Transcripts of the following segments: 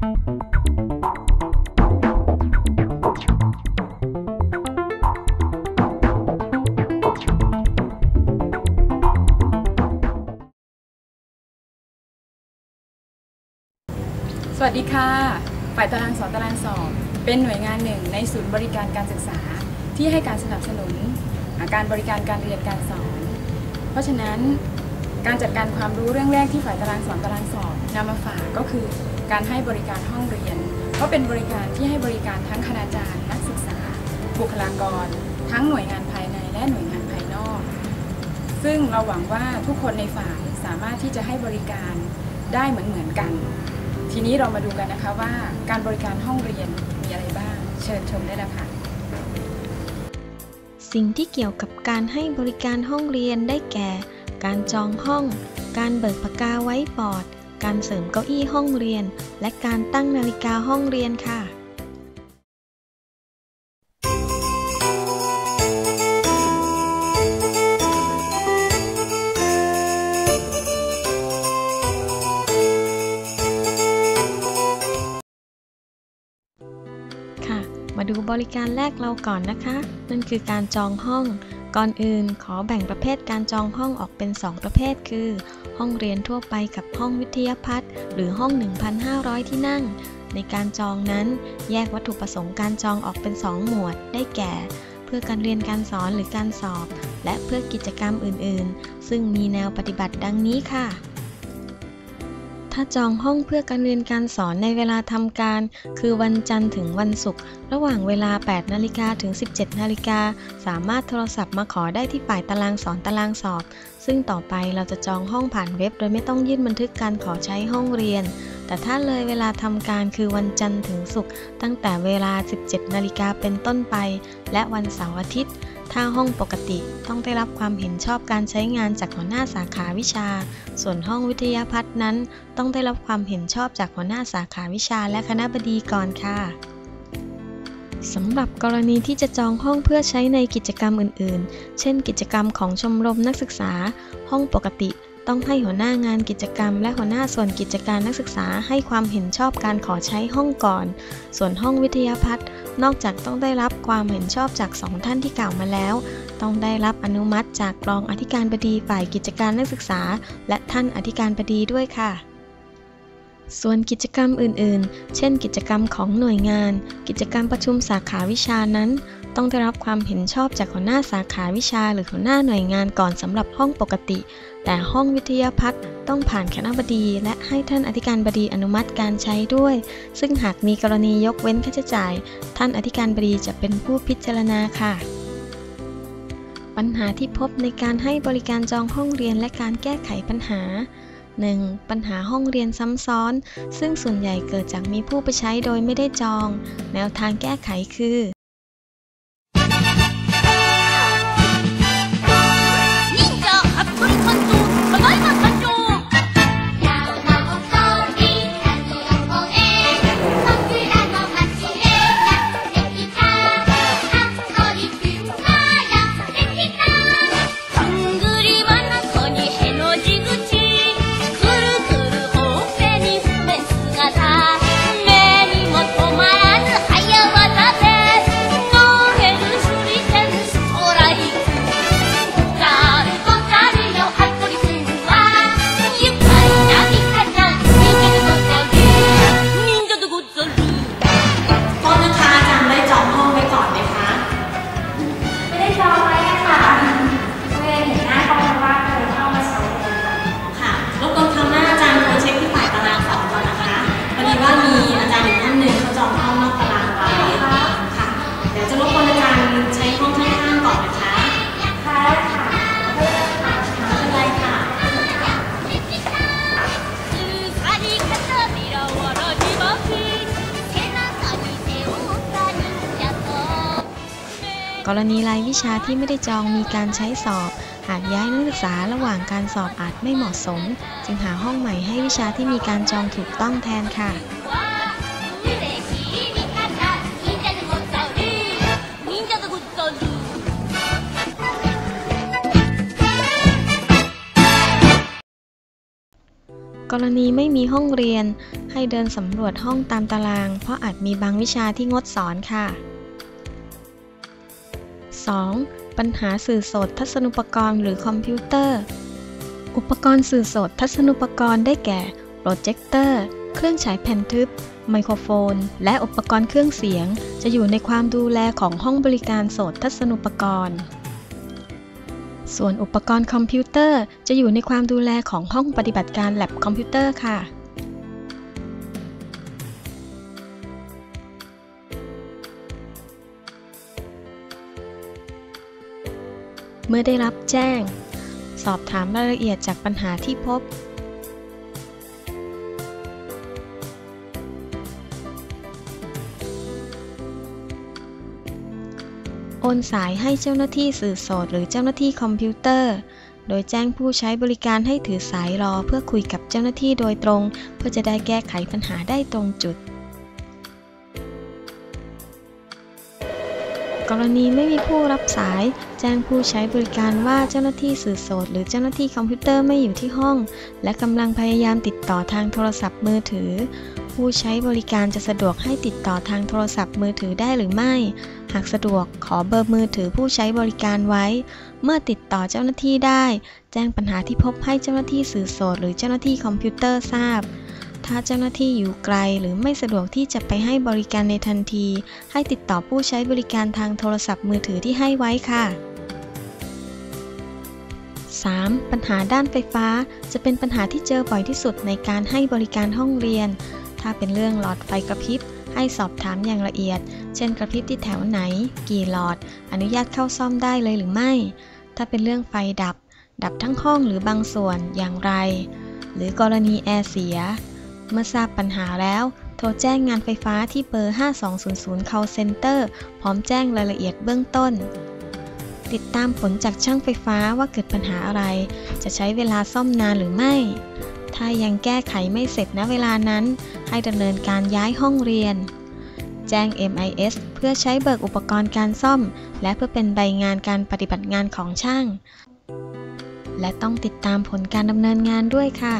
สวัสดีค่ะ ฝ่ายตารางสอนตารางสอบ เป็นหน่วยงานหนึ่งในศูนย์บริการการศึกษาที่ให้การสนับสนุนาการบริการการเรียนการสอน เพราะฉะนั้นการจัดการความรู้เรื่องแรกที่ฝ่ายตารางสอนตารางสอบนำมาฝากก็คือ การให้บริการห้องเรียนเพราะเป็นบริการที่ให้บริการทั้งคณาจารย์ นักศึกษา บุคลากร ทั้งหน่วยงานภายในและหน่วยงานภายนอก ซึ่งเราหวังว่าทุกคนในฝ่ายสามารถที่จะให้บริการได้เหมือนเหมือนๆกัน ทีนี้เรามาดูกันนะคะว่าการบริการห้องเรียนมีอะไรบ้าง เชิญชมได้แล้วค่ะสิ่งที่เกี่ยวกับการให้บริการห้องเรียนได้แก่ การจองห้อง การเบิกปากกาไว้บอร์ด การเสริมเก้าอี้ห้องเรียน และการตั้งนาฬิกาห้องเรียนค่ะค่ะมาดูบริการแรกเราก่อนนะคะ นั่นคือการจองห้อง ก่อนอื่นขอแบ่งประเภทการจองห้องออกเป็น 2 ประเภท คือ ห้องเรียนทั่วไปกับห้องวิทยาพัฒน์หรือห้อง 1,500 ที่นั่ง ในการจองนั้น แยกวัตถุประสงค์การจองออกเป็น 2 หมวด ได้แก่ เพื่อการเรียนการสอนหรือการสอบ และเพื่อกิจกรรมอื่น ๆ ซึ่งมีแนวปฏิบัติดังนี้ค่ะ ถ้าจองห้องเพื่อการเรียนการสอนในเวลาทำการ คือวันจันทร์ถึงวันศุกร์ระหว่างเวลา 8 นาฬิกาถึง 17 นาฬิกา สามารถโทรศัพท์มาขอได้ที่ฝ่ายตารางสอนตารางสอบ ซึ่งต่อไปเราจะจองห้องผ่านเว็บ โดยไม่ต้องยื่นบันทึกการขอใช้ห้องเรียน แต่ถ้าเลยเวลาทำการคือวันจันทร์ถึงศุกร์ตั้งแต่เวลา 17 นาฬิกาเป็นต้นไป และวันเสาร์อาทิตย์ ถ้าห้องปกติต้องได้รับความเห็นชอบการใช้งานจากหัวหน้าสาขาวิชา ส่วนห้องวิทยาพัฒน์นั้น ต้องได้รับความเห็นชอบจากหัวหน้าสาขาวิชาและคณะบดีก่อนค่ะสำหรับกรณีที่จะจองห้องเพื่อใช้ในกิจกรรมอื่น ๆ เช่น กิจกรรมของชมรมนักศึกษา ห้องปกติ ต้องให้หัวหน้างานกิจกรรม และหัวหน้าส่วนกิจการนักศึกษาให้ความเห็นชอบการขอใช้ห้องก่อน ส่วนห้องวิทยาพัฒน์นอกจากต้องได้รับความเห็นชอบจากสองท่านที่กล่าวมาแล้ว ต้องได้รับอนุมัติจากรองอธิการบดีฝ่ายกิจการนักศึกษา และท่านอธิการบดีด้วยค่ะส่วนกิจกรรมอื่น ๆ เช่น กิจกรรมของหน่วยงาน กิจกรรมประชุมสาขาวิชานั้น ต้องได้รับความเห็นชอบจากหัวหน้าสาขาวิชาหรือหัวหน้าหน่วยงานก่อนสำหรับห้องปกติ แต่ห้องวิทยาพัฒน์ต้องผ่านคณะบดี และให้ท่านอธิการบดีอนุมัติการใช้ด้วย ซึ่งหากมีกรณียกเว้นค่าใช้จ่าย ท่านอธิการบดีจะเป็นผู้พิจารณาค่ะ ปัญหาที่พบในการให้บริการจองห้องเรียนและการแก้ไขปัญหา 1. ปัญหาห้องเรียนซ้ำซ้อน ซึ่งส่วนใหญ่เกิดจากมีผู้ไปใช้โดยไม่ได้จอง แนวทางแก้ไขคือ รณีรายวิชาที่ไม่ได้จองมีการใช้สอบ หากย้ายนักศึกษาระหว่างการสอบอาจไม่เหมาะสม จึงหาห้องใหม่ให้วิชาที่มีการจองถูกต้องแทนค่ะกรณีไม่มีห้องเรียนให้เดินสำรวจห้องตามตาราง เพราะอาจมีบางวิชาที่งดสอนค่ะ 2. ปัญหาสื่อสดทัศนุปกรณ์หรือคอมพิวเตอร์ อุปกรณ์สื่อสดทัศนุปกรณ์ได้แก่โปรเจคเตอร์ เครื่องฉายแผ่นทึบ ไมโครโฟน และอุปกรณ์เครื่องเสียง จะอยู่ในความดูแลของห้องบริการโสดทัศนุปกรณ์ ส่วนอุปกรณ์คอมพิวเตอร์จะอยู่ในความดูแลของห้องปฏิบัติการแลบคอมพิวเตอร์ค่ะ เมื่อได้รับแจ้ง สอบถามรายละเอียดจากปัญหาที่พบ โอนสายให้เจ้าหน้าที่สื่อสดหรือเจ้าหน้าที่คอมพิวเตอร์ โดยแจ้งผู้ใช้บริการให้ถือสายรอเพื่อคุยกับเจ้าหน้าที่โดยตรง เพื่อจะได้แก้ไขปัญหาได้ตรงจุด กรณีไม่มีผู้รับสาย แจ้งผู้ใช้บริการว่าเจ้าหน้าที่สื่อสดหรือเจ้าหน้าที่คอมพิวเตอร์ไม่อยู่ที่ห้อง และกำลังพยายามติดต่อทางโทรศัพท์มือถือ ผู้ใช้บริการจะสะดวกให้ติดต่อทางโทรศัพท์มือถือได้หรือไม่ หากสะดวกขอเบอร์มือถือผู้ใช้บริการไว้ เมื่อติดต่อเจ้าหน้าที่ได้ แจ้งปัญหาที่พบให้เจ้าหน้าที่สื่อสดหรือเจ้าหน้าที่คอมพิวเตอร์ทราบ ถ้าเจ้าหน้าที่อยู่ไกลหรือไม่สะดวกที่จะไปให้บริการในทันที ให้ติดต่อผู้ใช้บริการทางโทรศัพท์มือถือที่ให้ไว้ค่ะ 3. ปัญหาด้านไฟฟ้า จะเป็นปัญหาที่เจอบ่อยที่สุดในการให้บริการห้องเรียน ถ้าเป็นเรื่องหลอดไฟกระพริบ ให้สอบถามอย่างละเอียด เช่นกระพริบที่แถวไหน กี่หลอด อนุญาตเข้าซ่อมได้เลยหรือไม่ ถ้าเป็นเรื่องไฟดับ ดับทั้งห้องหรือบางส่วนอย่างไร หรือกรณีแอร์เสีย เมื่อทราบปัญหาแล้ว โทรแจ้งงานไฟฟ้าที่เบอร์ 5200 call center พร้อมแจ้งรายละเอียดเบื้องต้น ติดตามผลจากช่างไฟฟ้าว่าเกิดปัญหาอะไร จะใช้เวลาซ่อมนานหรือไม่ ถ้ายังแก้ไขไม่เสร็จณเวลานั้น ให้ดำเนินการย้ายห้องเรียน แจ้ง MIS เพื่อใช้เบิกอุปกรณ์การซ่อม และเพื่อเป็นใบงานการปฏิบัติงานของช่าง และต้องติดตามผลการดำเนินงานด้วยค่ะ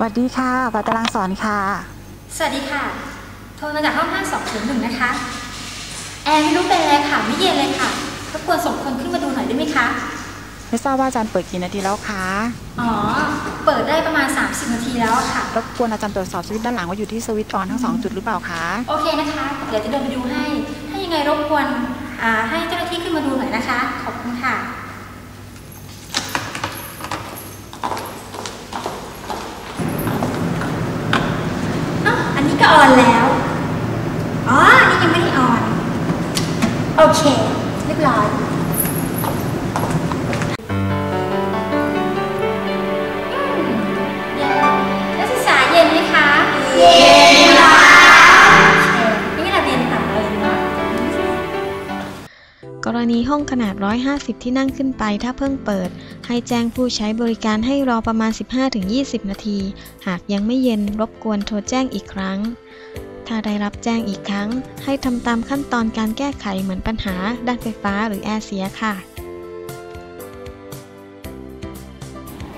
สวัสดีค่ะฝ่ายตารางสอนค่ะ สวัสดีค่ะ โทรมาจากห้อง5201นะคะ แอร์ไม่รู้เป็นอะไรค่ะ ไม่เย็นเลยค่ะรบกวนส่งคนขึ้นมาดูหน่อยได้ไหมคะ ไม่ทราบว่าอาจารย์เปิดกี่นาทีแล้วคะ อ๋อ เปิดได้ประมาณ 30 นาทีแล้วอะค่ะ รบกวนอาจารย์ตรวจสอบสวิตช์ด้านหลังว่าอยู่ที่สวิตช์ออนทั้งสองจุดหรือเปล่าคะ โอเคนะคะ เดี๋ยวจะเดินไปดูให้ ถ้ายังไงรบกวนอ่าให้เจ้าหน้าที่ขึ้นมาดูหน่อยนะคะ ขอบคุณค่ะ เอ้า อนนี้ก็อนแล้ว อ๋อนนี้ยังไม่ได้ออน โอเค เรียบร้อยอืมเย็นนักศึกษาเย็นไหมคะ เย็นค่ะนี่เราเรียนต่ำเลยเนาะกรณีห้องขนาด 150 ที่นั่งขึ้นไปถ้าเพิ่งเปิด ให้แจ้งผู้ใช้บริการให้รอประมาณ 15-20 นาที หากยังไม่เย็นรบกวนโทรแจ้งอีกครั้ง ถ้าได้รับแจ้งอีกครั้ง ให้ทำตามขั้นตอนการแก้ไขเหมือนปัญหา ด้านไฟฟ้าหรือแอร์เสียค่ะ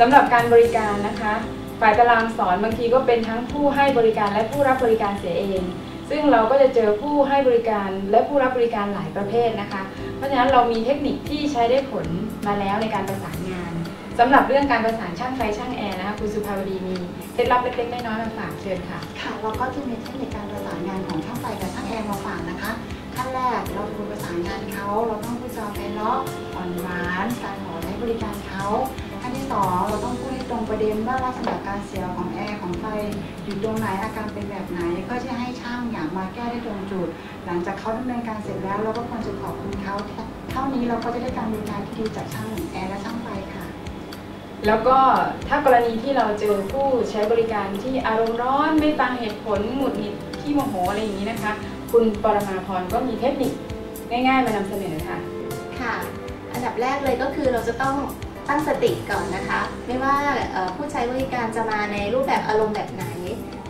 สำหรับการบริการนะคะ ฝ่ายตารางสอนบางทีก็เป็นทั้งผู้ให้บริการและผู้รับบริการเสียเอง ซึ่งเราก็จะเจอผู้ให้บริการและผู้รับบริการหลายประเภทนะคะ เพราะฉะนั้นเรามีเทคนิคที่ใช้ได้ผลมาแล้วในการประสานงานสำหรับเรื่องการประสานช่างไฟช่างแอร์ คุณสุภาวดีมีเคล็ดลับเล็กๆน้อยๆมาฝากเชิญค่ะ ค่ะเราก็จะมีเทคนิคการประสานงานของช่างไฟกับช่างแอร์มาฝากนะคะขั้นแรกเราควรประสานงานเขาเราต้องพูดจาไพเราะอ่อนหวานการขอใช้บริการเขาขั้นที่สองเราต้องพูดให้ตรงประเด็นว่าลักษณะการเสียของแอร์ของไฟอยู่ตรงไหนอาการเป็นแบบไหน ก็จะให้ช่างอย่างมาแก้ได้ตรงจุด หลังจากเขาดำเนินการเสร็จแล้ว เราก็ควรจะขอบคุณเขาเท่านี้เราก็จะได้การบริการที่ดีจากช่างแอร์และช่างไฟค่ะ แล้วก็ถ้ากรณีที่เราเจอผู้ใช้บริการที่อารมณ์ร้อนไม่ฟังเหตุผลหงุดหงิดขี้โมโหอะไรอย่างนี้นะคะ คุณปรมาพรก็มีเทคนิคง่ายๆมานำเสนอค่ะ ค่ะ อันดับแรกเลยก็คือเราจะต้องตั้งสติก่อนนะคะ ไม่ว่าผู้ใช้บริการจะมาในรูปแบบอารมณ์แบบไหน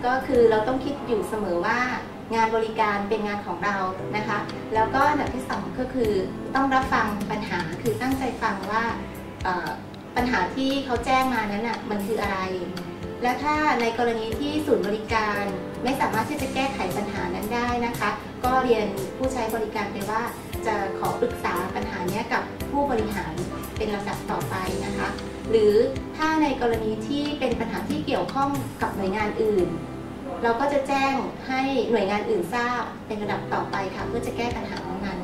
ก็คือเราต้องคิดอยู่เสมอว่างานบริการเป็นงานของเรานะคะ แล้วก็อันดับที่สองก็คือต้องรับฟังปัญหาคือตั้งใจฟังว่า ปัญหาที่เขาแจ้งมานั้นน่ะมันคืออะไร และถ้าในกรณีที่ศูนย์บริการไม่สามารถที่จะแก้ไขปัญหานั้นได้นะคะ ก็เรียนผู้ใช้บริการไปว่า จะขอปรึกษาปัญหานี้กับผู้บริหารเป็นลำดับต่อไปนะคะ หรือถ้าในกรณีที่เป็นปัญหาที่เกี่ยวข้องกับหน่วยงานอื่น เราก็จะแจ้งให้หน่วยงานอื่นทราบเป็นระดับต่อไปค่ะเพื่อจะแก้ปัญหานั้น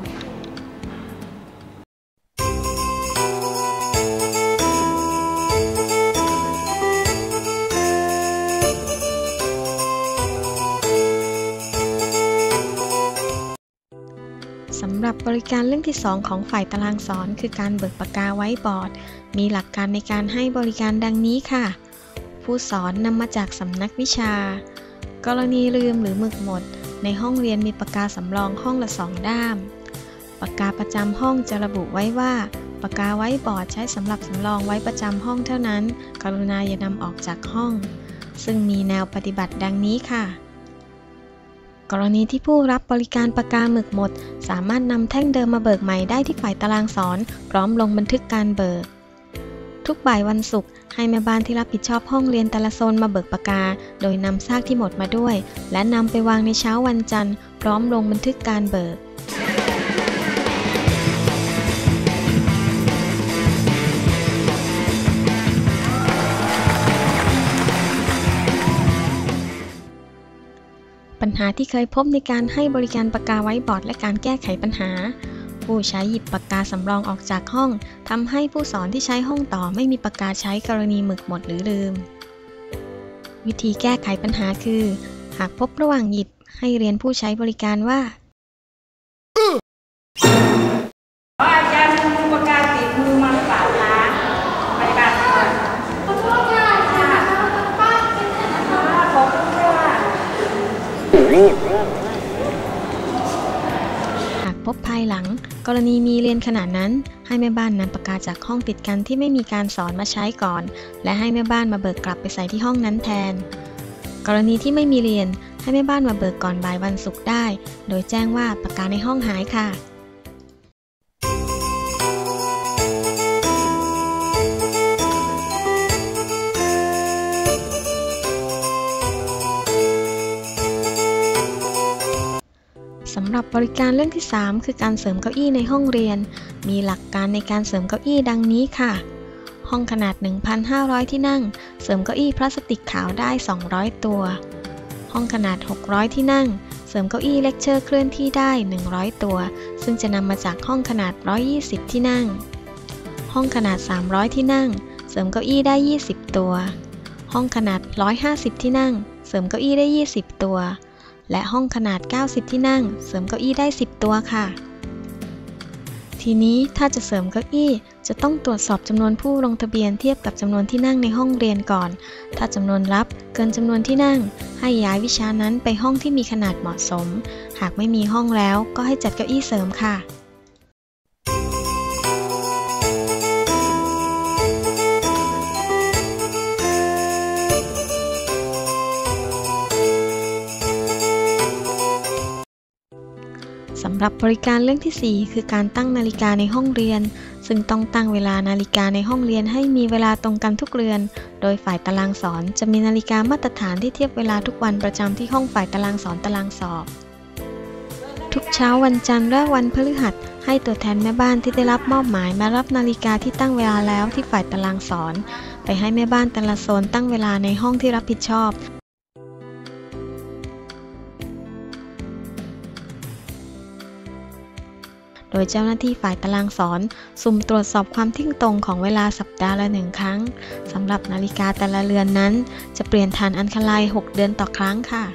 บริการเรื่องที่ 2 ของฝ่ายตารางสอน คือการเบิกปากกาไว้บอร์ด มีหลักการในการให้บริการดังนี้ค่ะ ผู้สอนนำมาจากสำนักวิชา กรณีลืมหรือหมึกหมด ในห้องเรียนมีปากกาสำรองห้องละสองด้าม ปากกาประจำห้องจะระบุไว้ว่าปากกาไว้บอร์ดใช้สำหรับสำรองไว้ประจำห้องเท่านั้น กรุณาอย่านำออกจากห้อง ซึ่งมีแนวปฏิบัติดังนี้ค่ะ กรณีที่ผู้รับบริการปากกาหมึกหมด สามารถนำแท่งเดิมมาเบิกใหม่ได้ที่ฝ่ายตารางสอน พร้อมลงบันทึกการเบิก ทุกบ่ายวันศุกร์ให้แม่บ้านที่รับผิดชอบห้องเรียนแต่ละโซนมาเบิกปากกา โดยนำซากที่หมดมาด้วย และนำไปวางในเช้าวันจันทร์ พร้อมลงบันทึกการเบิก หาที่เคยพบในการให้บริการปากกาไว้บอร์ดและการแก้ไขปัญหา ผู้ใช้หยิบปากกาสำรองออกจากห้องทำให้ผู้สอนที่ใช้ห้องต่อไม่มีปากกาใช้กรณีหมึกหมดหรือลืม วิธีแก้ไขปัญหาคือ หากพบระหว่างหยิบให้เรียนผู้ใช้บริการว่าอา พบภายหลัง กรณีมีเรียนขนาดนั้น ให้แม่บ้านนำปากกาจากห้องติดกันที่ไม่มีการสอนมาใช้ก่อน และให้แม่บ้านมาเบิกกลับไปใส่ที่ห้องนั้นแทน กรณีที่ไม่มีเรียนให้แม่บ้านมาเบิกก่อนบ่ายวันศุกร์ได้ โดยแจ้งว่าปากกาในห้องหายค่ะ บริการเรื่องที่ 3 คือการเสริมเก้าอี้ในห้องเรียน มีหลักการในการเสริมเก้าอี้ดังนี้ค่ะ ห้องขนาด 1,500 ที่นั่ง เสริมเก้าอี้พลาสติกขาวได้ 200 ตัว ห้องขนาด 600 ที่นั่ง เสริมเก้าอี้เลคเชอร์เคลื่อนที่ได้ 100 ตัว ซึ่งจะนำมาจากห้องขนาด 120 ที่นั่ง ห้องขนาด 300 ที่นั่ง เสริมเก้าอี้ได้ 20 ตัว ห้องขนาด 150 ที่นั่ง เสริมเก้าอี้ได้ 20 ตัว และห้องขนาด 90 ที่นั่ง เสริมเก้าอี้ได้ 10 ตัวค่ะ ทีนี้ถ้าจะเสริมเก้าอี้จะต้องตรวจสอบจำนวนผู้ลงทะเบียนเทียบกับจำนวนที่นั่งในห้องเรียนก่อน ถ้าจำนวนรับเกินจำนวนที่นั่ง ให้ย้ายวิชานั้นไปห้องที่มีขนาดเหมาะสม หากไม่มีห้องแล้วก็ให้จัดเก้าอี้เสริมค่ะำหรับบริการเรื่องที่ 4 คือการตั้งนาฬิกาในห้องเรียน ซึ่งต้องตั้งเวลานาฬิกาในห้องเรียนให้มีเวลาตรงกันทุกเรือน โดยฝ่ายตารางสอนจะมีนาฬิกามาตรฐานที่เทียบเวลาทุกวันประจำที่ห้องฝ่ายตารางสอนตารางสอบ ทุกเช้าวันจันทร์และวันพฤหัสให้ตัวแทนแม่บ้านที่ได้รับมอบหมายมารับนาฬิกาที่ตั้งเวลาแล้วที่ฝ่ายตารางสอน ไปให้แม่บ้านแต่ละโซนตั้งเวลาในห้องที่รับผิดชอบ โดยเจ้าหน้าที่ฝ่ายตารางสอน สุ่มตรวจสอบความทิ่งตรงของเวลาสัปดาห์ละหนึ่งครั้งสำหรับนาฬิกาแต่ละเรือนนั้น จะเปลี่ยนฐานอันคาไลาย 6 เดือนต่อครั้งค่ะ